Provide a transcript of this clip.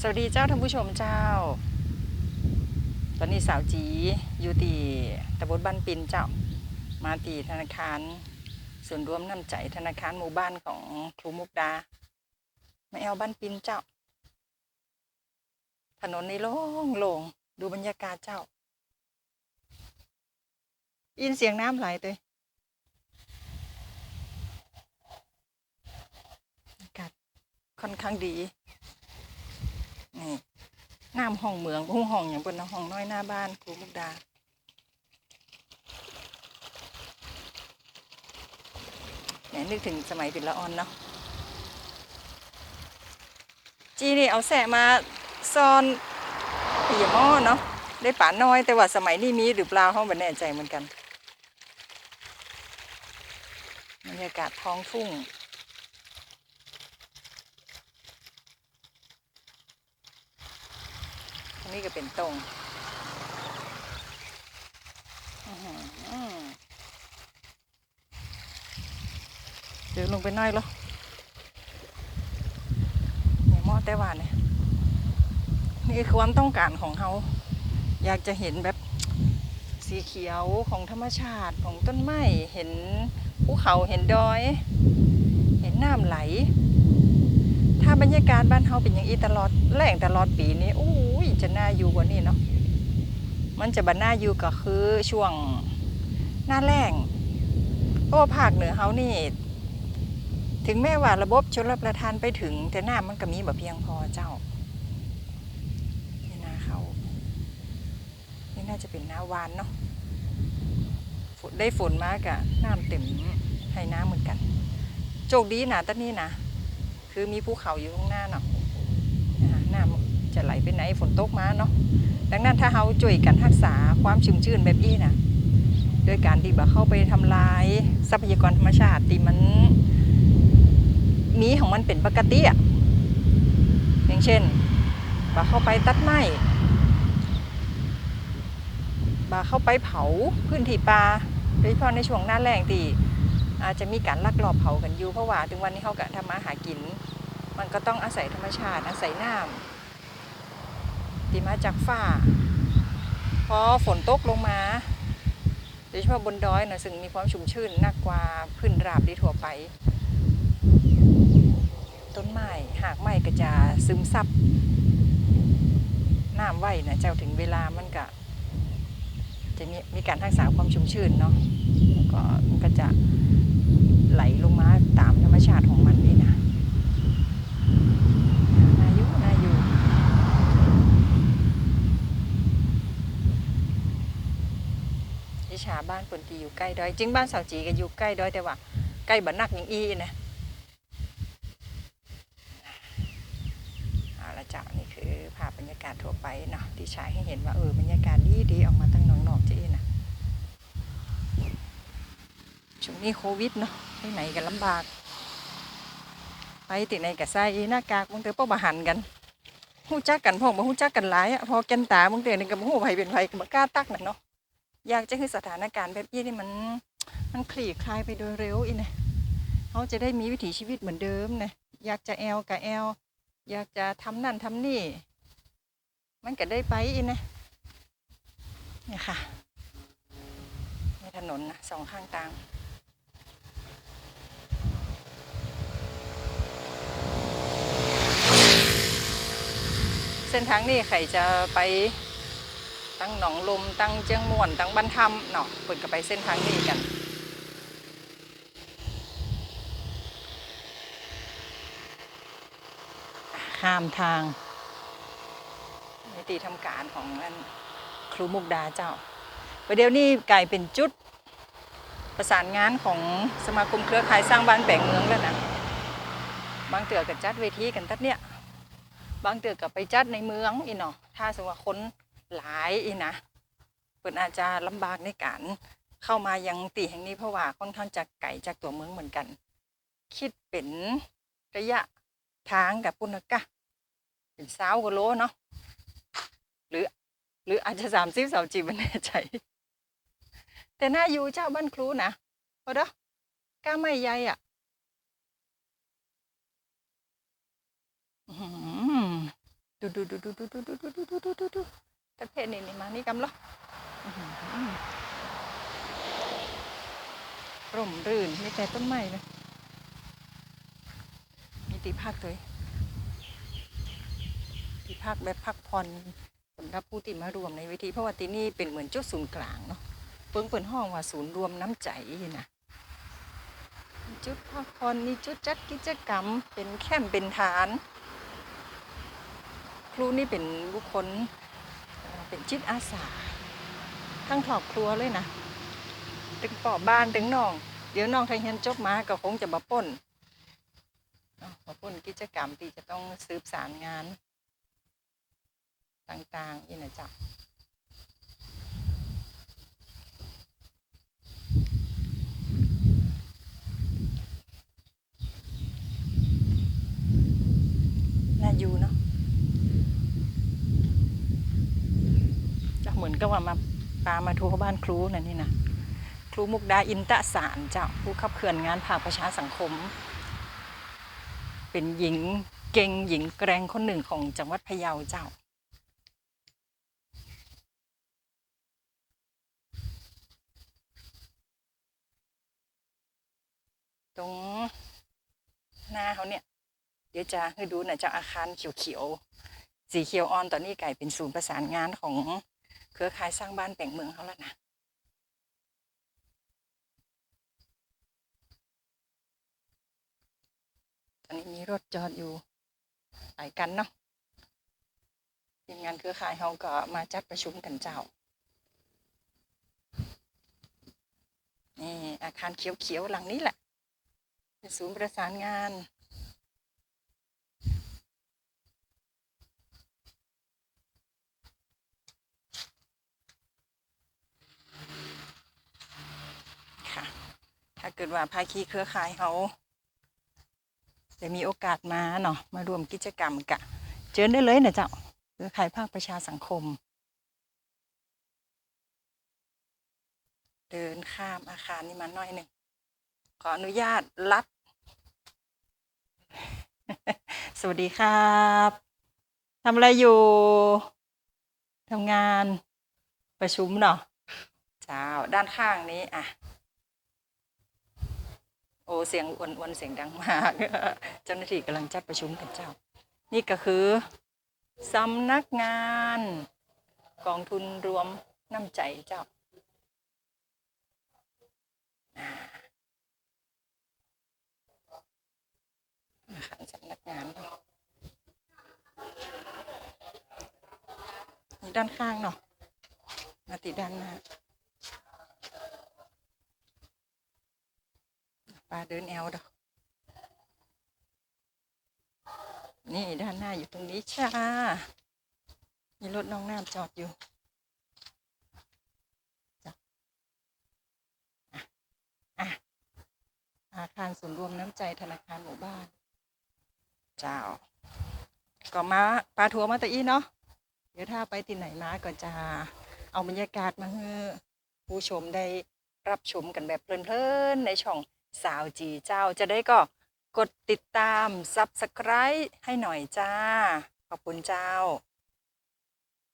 สวัสดีเจ้าท่านผู้ชมเจ้า ตอนนี้สาวจีอยู่ตีตำบลบ้านปินเจ้า มาตีธนาคาร ส่วนรวมน้ำใจธนาคารหมู่บ้านของครูมุกดามาแอลบ้านปินเจ้า ถนนนี่โล่งโล่งดูบรรยากาศเจ้ายินเสียงน้ำไหลตัวอากาศค่อนข้างดี นี่น้ำห้องเมืองห้องห้องอย่างเป็นห้องน้อยหน้าบ้านครูมุกดาแหมนึกถึงสมัยปิดละออนเนาะ จีนี่เอาแสะมาซ่อนปีหม้อเนาะ ได้ป่าน้อยแต่ว่าสมัยนี้มีหรือเปล่าห้องไม่แน่ใจเหมือนกัน บรรยากาศท้องทุ่ง รงนี้ก็เป็นตรงอื้ออเดี๋ยวลงไปน้อยเหรอนี่หม้อแต่ว่าเนี่ยนี่คือความต้องการของเขาอยากจะเห็นแบบสีเขียวของธรรมชาติของต้นไม้เห็นภูเขาเห็นดอย เห็นน้ำไหล ถ้าบรรยากาศบ้านเฮาเป็นอย่างนี้ตลอดแรงตลอดปีนี้อู้ยจะน่าอยู่กว่านี้เนาะมันจะบันน่าอยู่ก็คือช่วงหน้าแรงเพราะว่าภาคเหนือเฮานี่ ถึงแม้ว่าระบบชลประทานไปถึง แต่น้ำมันก็มีแบบเพียงพอเจ้านี่นาเขานี่น่าจะเป็นหน้าวานเนาะได้ฝนมากอะน้ำเต็มให้น้ำเหมือนกัน โชคดีนะตอนนี้นะ คือมีภูเขาอยู่ข้างหน้าเนาะนะคะน้ำจะไหลไปไหนฝนตกมาเนาะดังนั้นถ้าเราช่วยกันรักษาความชุ่มชื่นแบบนี้นะโดยการที่แบบเข้าไปทำลายทรัพยากรธรรมชาติที่มันมีของมันเป็นปกติอะอย่างเช่นบาเข้าไปตัดไม้บาเข้าไปเผาพื้นที่ป่าโดยเฉพาะในช่วงหน้าแล้งที่อาจจะมีการลักลอบเผากันอยู่เพราะว่าถึงวันนี้เขาก็ทำมาหากิน มันก็ต้องอาศัยธรรมชาติ อาศัยน้ำที่มาจากฝ้า พอฝนตกลงมาโดยเฉพาะบนดอยนะซึ่งมีความชุ่มชื้นมากกว่าพื้นราบที่ทั่วไป ต้นไม้หากไม้ก็จะซึมซับน้ำไว้นะเจ้าถึงเวลามันก็จะมีมีการรักษาความชุ่มชื้นเนาะก็มันก็จะไหลลงมาตามธรรมชาติของมันนี่นะนาอยุนาอยู่วิชา บ้านปนตีอยู่ใกล้ดอย จริงบ้านสาวจีก็อยู่ใกล้ดอยแต่ว่า ใกล้บ้านนักอย่างอีนะเอาละจ้ะนี่คือภาพบรรยากาศทั่วไปเนาะที่ฉายให้เห็นว่าเออบรรยากาศดีดีๆออกมาตั้งนอกๆจะอีนะช่วงนี้โควิดเนาะไปไหนกันลำบาก ไปติดในกับไส้หน้ากากบางเตอป้อบหันกันหู้จักกันพ่อมาหู้จักกันหลายอะพอแกันตาบางเตอนี่กับหู้ไผเป็นไผกับกล้าตักน่ะเนาะ อยากจะคือสถานการณ์แบบนี้นี่มันมันคลี่คลายไปโดยเร็วอีนะเขาจะได้มีวิถีชีวิตเหมือนเดิมนะอยากจะแอลกับแอลอยากจะทำนั่นทำนี่ มันก็ได้ไปอีนะเนี่ยค่ะในถนนนะสองข้างทางเส้นทางนี้ใครจะไป ตั้งหนองลม ตั้งเจียงม่วน ตั้งบ้านทำเนาะเปิดก็ไปเส้นทางนี้กันข้ามทางนิติทำการของนั่นครูมุกดาเจ้าประเดี๋ยวนี้กลายเป็นจุดประสานงานของสมาคมเครือข่ายสร้างบ้านแบ่งเมืองแล้วนะบางเตือกับจัดเวทีกันตัดเนี่ยบางเตือกับไปจัดในเมืองอีเนาะถ้าสมมติว่าคน หลายอีนะเปิดอาจจะลำบากในการเข้ามายังตีแห่งนี้เพราะว่าค่อนข้างจะไกลจากตัวเมืองเหมือนกัน คิดเป็นระยะทางกับปุณกะเป็นสาวกโลเนาะหรือ หรืออาจจะสามสิบสาวจีบไม่แน่ใจ แต่น่าอยู่เจ้าบ้านครูนะพอเด้อก้าไม่ใหญ่อะอื้อหือดูดูดูดูดูดูดูดูดูดูดู ประเภทนี้นี่มานี่กำลังร่มรื่นมีแต่ต้นไม้เลยมีตีพักเลยตีพักแบบพักผ่อนสำหรับผู้ที่มารวมในเวทีเพราะว่าที่นี่เป็นเหมือนจุดศูนย์กลางเนาะเปิ้งเปินห้องว่าศูนย์รวมน้ำใจนะจุดพักผ่อนมีจุดจัดกิจกรรม เป็นแคมป์เป็นฐาน ครูนี่เป็นบุคคล เป็นจิตอาสา ทั้งครอบครัวเลยนะถึงปอบบ้านถึงน้อง เดี๋ยวน้องไทยเฮียนจบมาก็คงจะมาป่นมาป่นกิจกรรมที่จะต้องสืบสารงาน ต่างๆนี่นะจ๊ะน่าอยู่เนาะจะ เหมือนกับว่ามาปามาทัวร์บ้านครูนั่นนี่นะครูมุกดาอินตะสารเจ้าผู้ขับเคลื่อนงานภาคประชาสังคม เป็นหญิงเก่งหญิงแกร่งคนหนึ่งของจังหวัดพะเยาเจ้าตรงหน้าเขาเนี่ย เดี๋ยวจะให้ดูนะเจ้าอาคารเขียวๆสีเขียวอ่อนตอนนี้กลายเป็นศูนย์ประสานงานของ เครือข่ายสร้างบ้านแปลงเมืองเขาแล้วนะตอนนี้มีรถจอดอยู่หลายกันเนาะทีมงานเครือข่ายเขาก็มาจัดประชุมกันเจ้า นี่อาคารเขียวๆหลังนี้แหละเป็นศูนย์ประสานงาน ค่ะ ถ้า เกิดว่าภาคีเครือข่ายเขาได้มีโอกาสมาเนาะมารวมกิจกรรมกะ เจอได้เลยนะเจ้าเครือข่ายภาคประชาสังคม เดินข้ามอาคารนี้มาหน่อยหนึ่งขออนุญาตลัด สวัสดีครับทำอะไรอยู่ทำงานประชุมเนาะเจ้าด้านข้างนี้อะ โอ้เสียงอ้วนๆเสียงดังมาก เจ้าหน้าที่กำลังจัดประชุมกันเจ้า นี่ก็คือสำนักงานกองทุนรวมน้ำใจเจ้า สำนักงานด้านข้างเนาะมาติดด้านหน้า ปลาเดินแอลดอกนี่ด้านหน้าอยู่ตรงนี้จ้ามีรถน้องน้ำจอดอยู่จ้ะอะอะอาคารศูนย์รวมน้ำใจธนาคารหมู่บ้าน เจ้า ก็มาปลาทัวร์มาตะอี้เนาะเดี๋ยวถ้าไปที่ไหนมาก็จะเอาบรรยากาศมาให้ผู้ชมได้รับชมกันแบบเพลินๆในช่อง สาวจีเจ้าจะได้ก็กดติดตาม Subscribe ให้หน่อยจ้า ขอบคุณเจ้า